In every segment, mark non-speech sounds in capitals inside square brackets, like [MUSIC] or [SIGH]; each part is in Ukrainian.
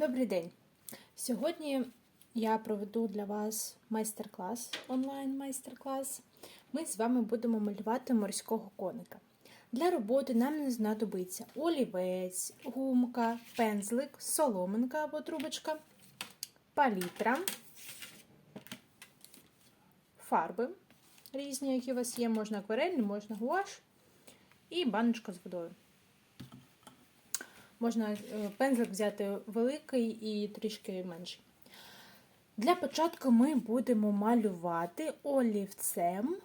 Добрий день! Сьогодні я проведу для вас майстер-клас, онлайн-майстер-клас. Ми з вами будемо малювати морського коника. Для роботи нам не знадобиться олівець, гумка, пензлик, соломинка або трубочка, палітра, фарби різні, які у вас є, можна акварельні, можна гуаш і баночка з водою. Можна е, пензлик взяти великий і трішки менший. Для початку ми будемо малювати олівцем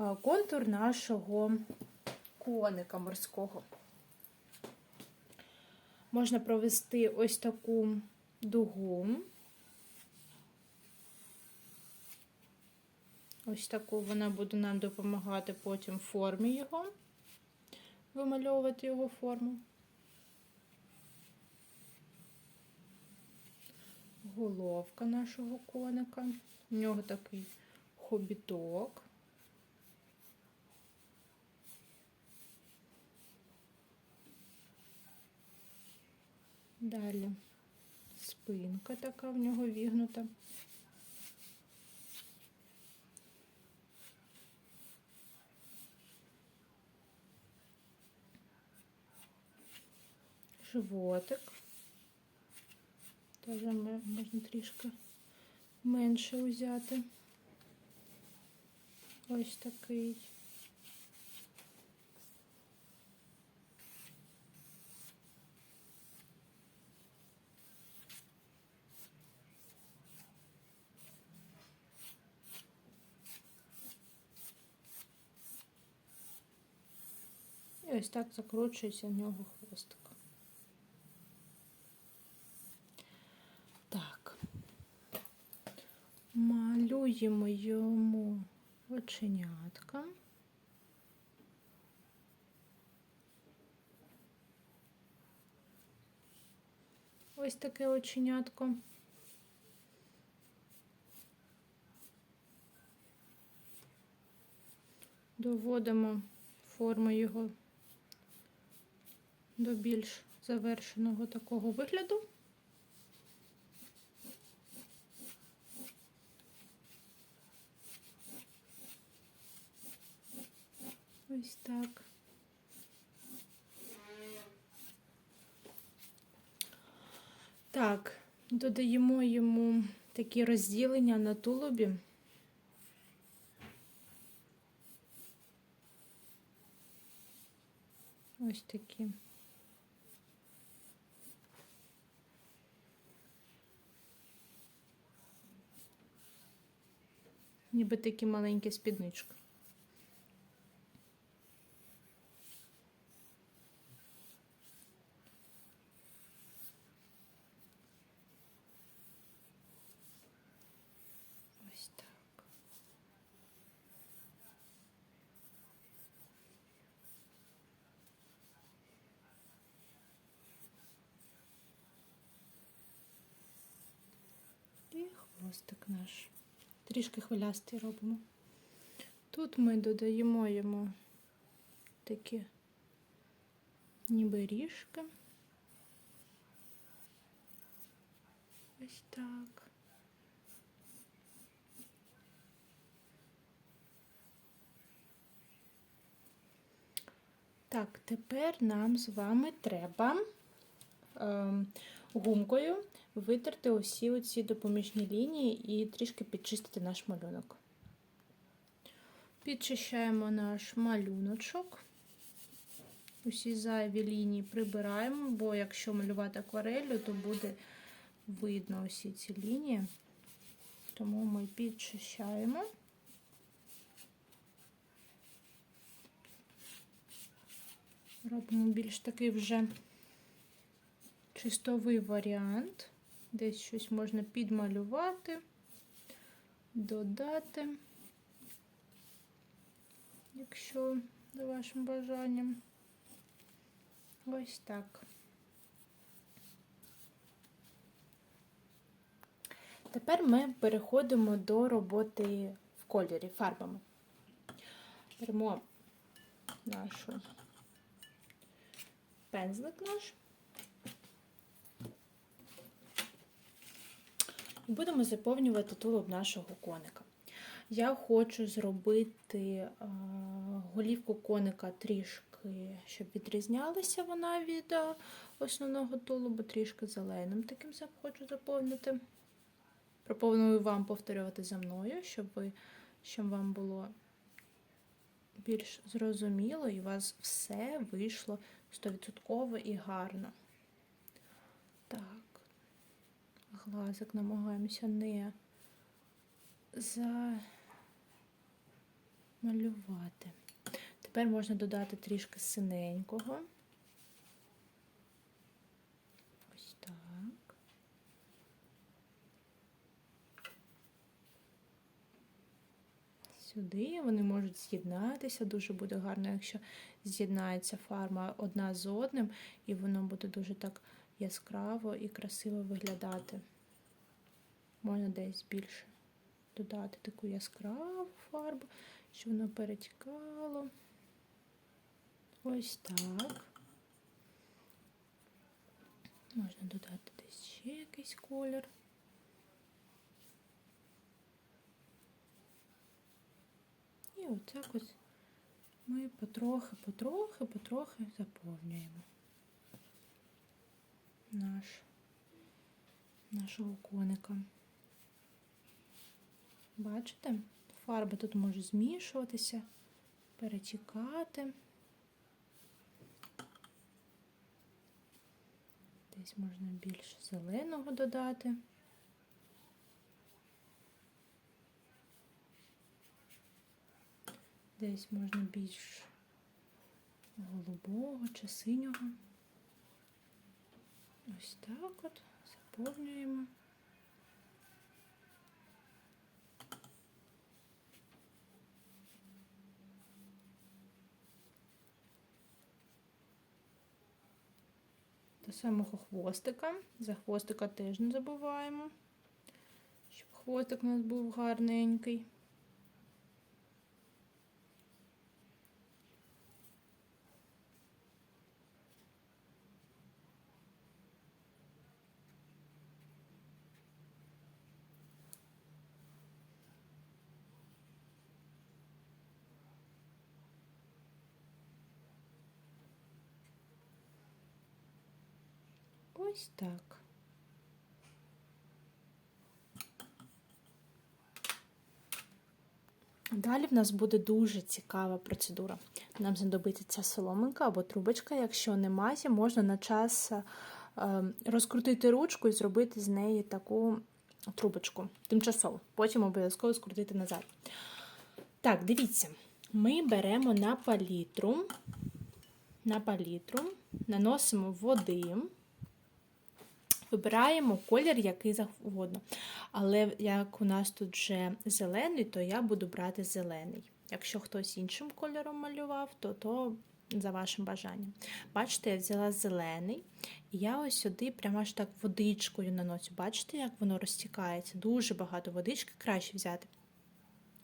е, контур нашого коника морського. Можна провести ось таку дугу. Ось таку вона буде нам допомагати потім в формі його, вимальовувати його форму. Головка нашого коника. У нього такий хобіток. Далі спинка така в нього вігнута. Животик. Теж можна трішки менше взяти. Ось такий. І ось так закручується в нього хвостик. Малюємо йому оченятка. Ось таке оченятко. Доводимо форму його до більш завершеного такого вигляду. Ось так. Так, додаємо йому такі розділення на тулубі. Ось такі. Ніби такі маленькі спіднички. Хвостик наш. Трішки хвилястий робимо. Тут ми додаємо йому такі ніби ріжки. Ось так. Так, тепер нам з вами треба е, гумкою витерти усі оці допоміжні лінії і трішки підчистити наш малюнок. Підчищаємо наш малюночок. Усі зайві лінії прибираємо, бо якщо малювати акварелью, то буде видно усі ці лінії. Тому ми підчищаємо. Робимо більш такий вже чистовий варіант. Десь щось можна підмалювати, додати, якщо за вашим бажанням. Ось так. Тепер ми переходимо до роботи в кольорі фарбами. Беремо нашу пензлик наш. Будемо заповнювати тулуб нашого коника. Я хочу зробити е, голівку коника трішки, щоб відрізнялася вона від е, основного тулубу, трішки зеленим таким зап- хочу заповнити. Пропоную вам повторювати за мною, щоб, ви, щоб вам було більш зрозуміло і у вас все вийшло 100% і гарно. Так, глазик намагаємося не замалювати. Тепер можна додати трішки синенького. Ось так. Сюди вони можуть з'єднатися. Дуже буде гарно, якщо з'єднається фарма одна з одним, і воно буде дуже так яскраво і красиво виглядати. Можна десь більше додати таку яскраву фарбу, щоб воно перетікало. Ось так. Можна додати десь ще якийсь колір. І отак ось ми потрохи, потрохи, потрохи заповнюємо наш, нашого коника. Бачите? Фарби тут можуть змішуватися, перетікати. Десь можна більше зеленого додати. Десь можна більш голубого чи синього. Ось так от заповнюємо. До самого хвостика. За хвостика теж не забуваємо, щоб хвостик у нас був гарненький. Ось так. Далі в нас буде дуже цікава процедура. Нам знадобиться ця соломинка або трубочка. Якщо немає, можна на час е, розкрутити ручку і зробити з неї таку трубочку тимчасово. Потім обов'язково скрутити назад. Так, дивіться, ми беремо на палітру, на палітру, наносимо води. Вибираємо колір, який завгодно. Але як у нас тут вже зелений, то я буду брати зелений. Якщо хтось іншим кольором малював, то то за вашим бажанням. Бачите, я взяла зелений, і я ось сюди прямо аж так водичкою наношу. Бачите, як воно розтікається? Дуже багато водички краще взяти.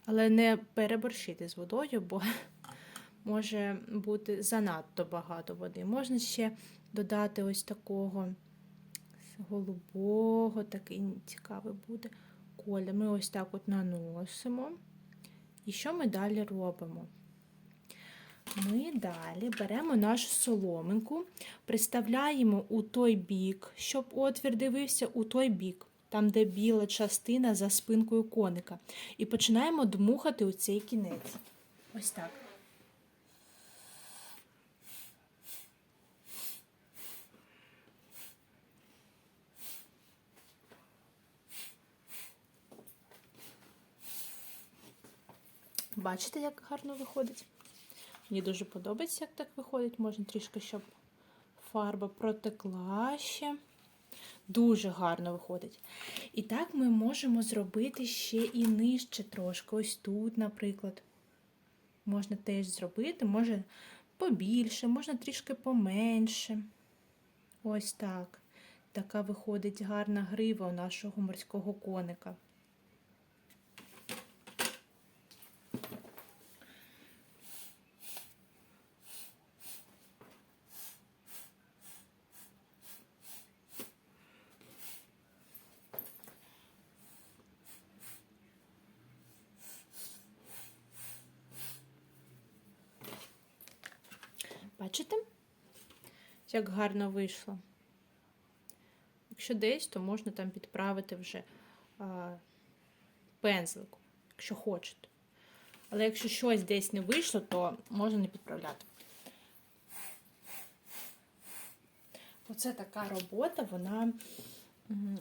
Але не переборщити з водою, бо [LAUGHS] може бути занадто багато води. Можна ще додати ось такого голубого, такий цікавий буде колір. Ми ось так от наносимо. І що ми далі робимо? Ми далі беремо нашу соломинку, приставляємо у той бік, щоб отвір дивився у той бік, там, де біла частина за спинкою коника. І починаємо дмухати у цей кінець. Ось так. Бачите, як гарно виходить? Мені дуже подобається, як так виходить. Можна трішки, щоб фарба протекла ще. Дуже гарно виходить. І так ми можемо зробити ще і нижче трошки. Ось тут, наприклад. Можна теж зробити, може побільше, можна трішки поменше. Ось так. Така виходить гарна грива у нашого морського коника. Бачите, як гарно вийшло? Якщо десь, то можна там підправити вже а, пензликом, якщо хочете. Але якщо щось десь не вийшло, то можна не підправляти. Оце така робота, вона,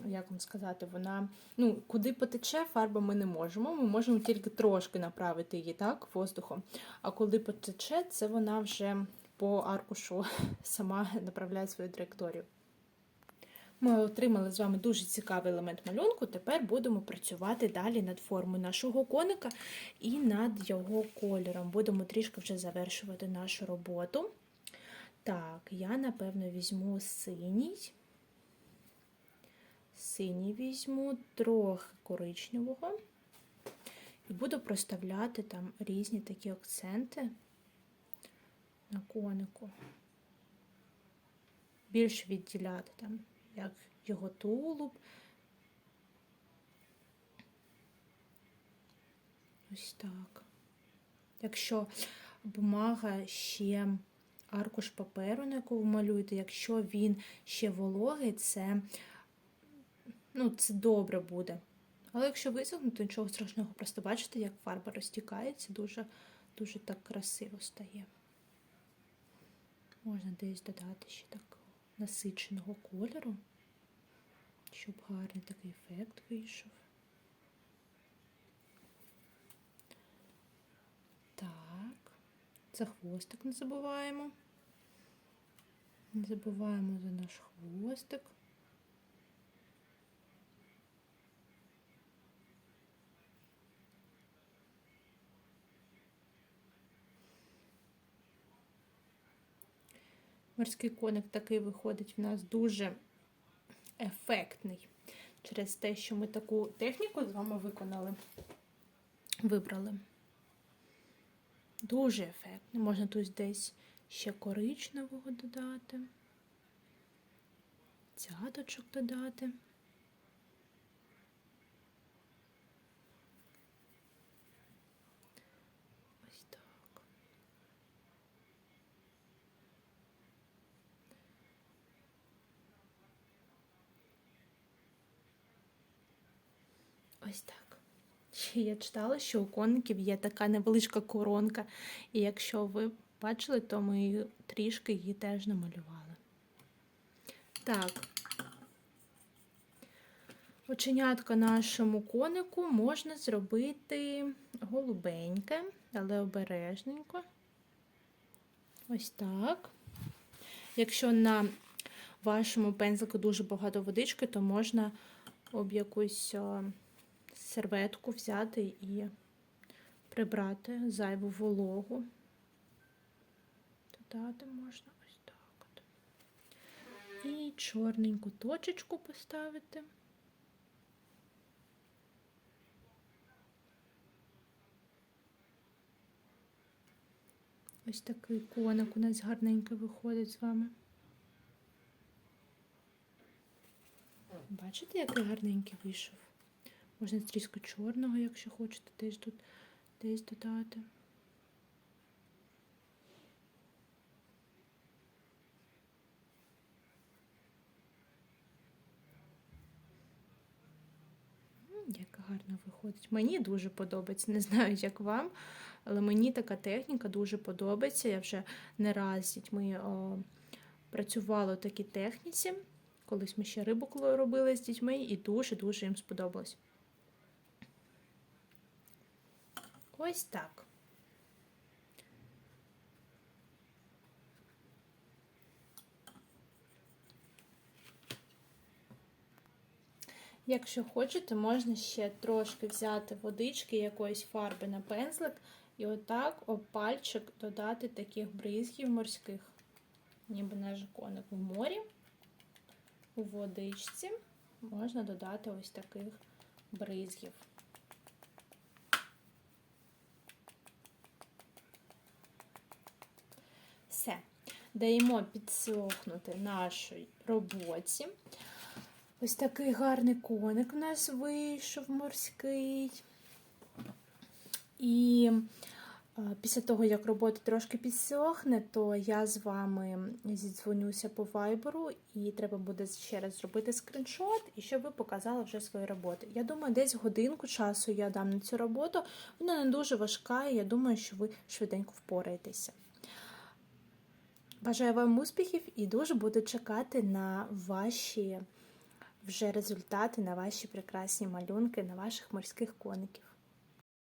як вам сказати, вона, ну, куди потече, фарба ми не можемо. Ми можемо тільки трошки направити її так, воздухом. А коли потече, це вона вже по аркушу [LAUGHS] сама направляє свою траєкторію. Ми отримали з вами дуже цікавий елемент малюнку. Тепер будемо працювати далі над формою нашого коника і над його кольором. Будемо трішки вже завершувати нашу роботу. Так, я, напевно, візьму синій. Синій візьму, трохи коричневого. І буду проставляти там різні такі акценти на конику. Більш відділяти там, як його тулуб. Ось так. Якщо бумага ще аркуш паперу, на яку ви малюєте, якщо він ще вологий, це ну, це добре буде. Але якщо висохне, то нічого страшного. Просто бачите, як фарба розтікається, дуже дуже так красиво стає. Можна десь додати ще так насиченого кольору, щоб гарний такий ефект вийшов. Так, за хвостик не забуваємо. Не забуваємо за наш хвостик. Морський коник такий виходить в нас дуже ефектний через те, що ми таку техніку з вами виконали, вибрали. Дуже ефектний. Можна тут десь ще коричневого додати, цяточок додати. Ось так. Ось так. Ще я читала, що у коників є така невеличка коронка, і якщо ви бачили, то ми трішки її теж намалювали. Так, оченятка нашому конику можна зробити голубеньке, але обережненько. Ось так. Якщо на вашому пензлику дуже багато водички, то можна об якусь серветку взяти і прибрати зайву вологу. Додати можна ось так от. І чорненьку точечку поставити. Ось такий коник у нас гарненький виходить з вами. Бачите, який гарненький вийшов? Можна трішки чорного, якщо хочете, теж тут десь додати. Як гарно виходить. Мені дуже подобається. Не знаю, як вам, але мені така техніка дуже подобається. Я вже не раз дітьми о, працювала в такій техніці. Колись ми ще рибу робили з дітьми, і дуже-дуже їм сподобалось. Ось так. Якщо хочете, можна ще трошки взяти водички якоїсь фарби на пензлик і отак об пальчик додати таких бризгів морських, ніби наш коник в морі, у водичці можна додати ось таких бризгів. Все. Даємо підсохнути нашій роботі. Ось такий гарний коник у нас вийшов морський. І Е, Після того, як робота трошки підсохне, то я з вами зідзвонюся по вайберу, і треба буде ще раз зробити скріншот, і щоб ви показали вже свої роботи. Я думаю, десь годинку часу я дам на цю роботу. Вона не дуже важка, і я думаю, що ви швиденько впораєтеся. Бажаю вам успіхів і дуже буду чекати на ваші вже результати, на ваші прекрасні малюнки, на ваших морських коників.